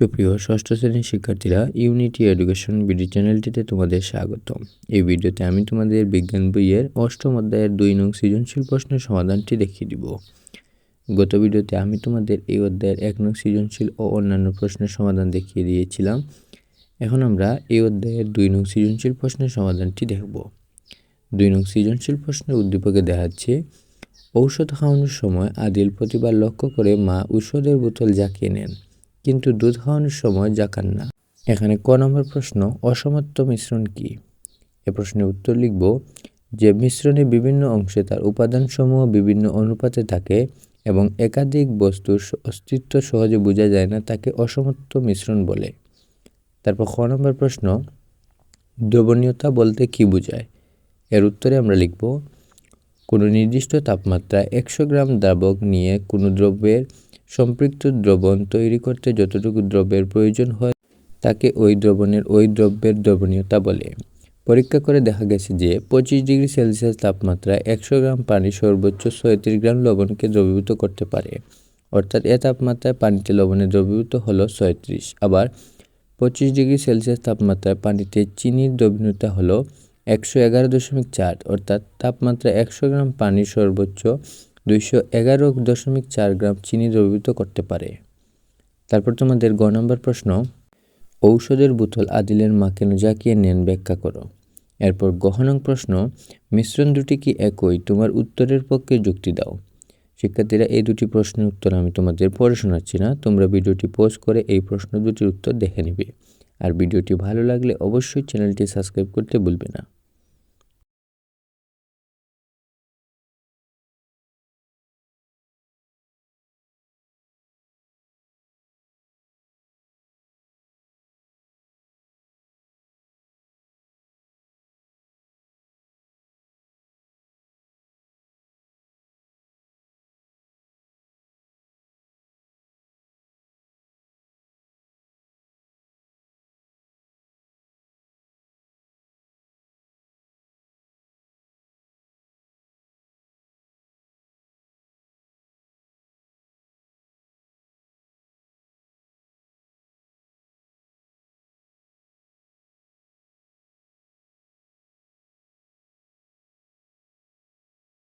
সুপ্রিয় ষষ্ঠ শ্রেণির শিক্ষার্থীরা ইউনিটি এডুকেশন বিডি চ্যানেলটিতে তোমাদের স্বাগতম। এই ভিডিওতে আমি তোমাদের বিজ্ঞান বইয়ের অষ্টম অধ্যায়ের দুই নং সৃজনশীল প্রশ্নের সমাধানটি দেখিয়ে দিব। গত ভিডিওতে আমি তোমাদের এই অধ্যায়ের এক নং সৃজনশীল ও অন্যান্য প্রশ্নের সমাধান দেখিয়ে দিয়েছিলাম। এখন আমরা এই অধ্যায়ের দুই নং সৃজনশীল প্রশ্নের সমাধানটি দেখব। দুই নং সৃজনশীল প্রশ্নের উদ্দীপকে দেখাচ্ছে, ঔষধ খাওয়ানোর সময় আদিল প্রতিবার লক্ষ্য করে মা ঔষধের বোতল জাকিয়ে নেন। কিন্তু দুধ খাওয়ানোর সময় জাকান না। এখানে ক নম্বর প্রশ্ন অসমাপ্ত মিশ্রণ কি? এ প্রশ্নের উত্তর লিখব, যে মিশ্রণে বিভিন্ন অংশে তার উপাদানসমূহ বিভিন্ন অনুপাতে থাকে এবং একাধিক বস্তুর অস্তিত্ব সহজে বোঝা যায় না, তাকে অসমাপ্ত মিশ্রণ বলে। তারপর খ নম্বর প্রশ্ন, দ্রবণীয়তা বলতে কি বোঝায়? এর উত্তরে আমরা লিখব, কোনো নির্দিষ্ট তাপমাত্রায় একশো গ্রাম দ্রাবক নিয়ে কোনো দ্রব্যের সম্পৃক্ত দ্রবণ তৈরি করতে যতটুকু দ্রব্যের প্রয়োজন হয়, তাকে ওই দ্রবণের ওই দ্রব্যের দ্রবণীয়তা বলে। পরীক্ষা করে দেখা গেছে যে, পঁচিশ ডিগ্রি সেলসিয়াস তাপমাত্রায় একশো গ্রাম পানি সর্বোচ্চ ছয়ত্রিশ গ্রাম লবণকে দ্রবীভূত করতে পারে। অর্থাৎ এ তাপমাত্রায় পানিতে লবণে দ্রবীভূত হলো ছয়ত্রিশ। আবার পঁচিশ ডিগ্রি সেলসিয়াস তাপমাত্রায় পানিতে চিনির দ্রবণীয়তা হলো একশো এগারো দশমিক চার। অর্থাৎ তাপমাত্রা একশো গ্রাম পানি সর্বোচ্চ দুইশো এগারো দশমিক চার গ্রাম চিনি দ্রবীভূত করতে পারে। তারপর তোমাদের গ নম্বর প্রশ্ন, ঔষধের বোতল আদিলের মা কেন জাকিয়ে নেন, ব্যাখ্যা করো। এরপর গহনং প্রশ্ন, মিশ্রণ দুটি কি একই? তোমার উত্তরের পক্ষে যুক্তি দাও। শিক্ষার্থীরা, এই দুটি প্রশ্নের উত্তর আমি তোমাদের পড়ে শোনাচ্ছি না। তোমরা ভিডিওটি পোস্ট করে এই প্রশ্ন দুটির উত্তর দেখে নিবে। আর ভিডিওটি ভালো লাগলে অবশ্যই চ্যানেলটি সাবস্ক্রাইব করতে ভুলবে না।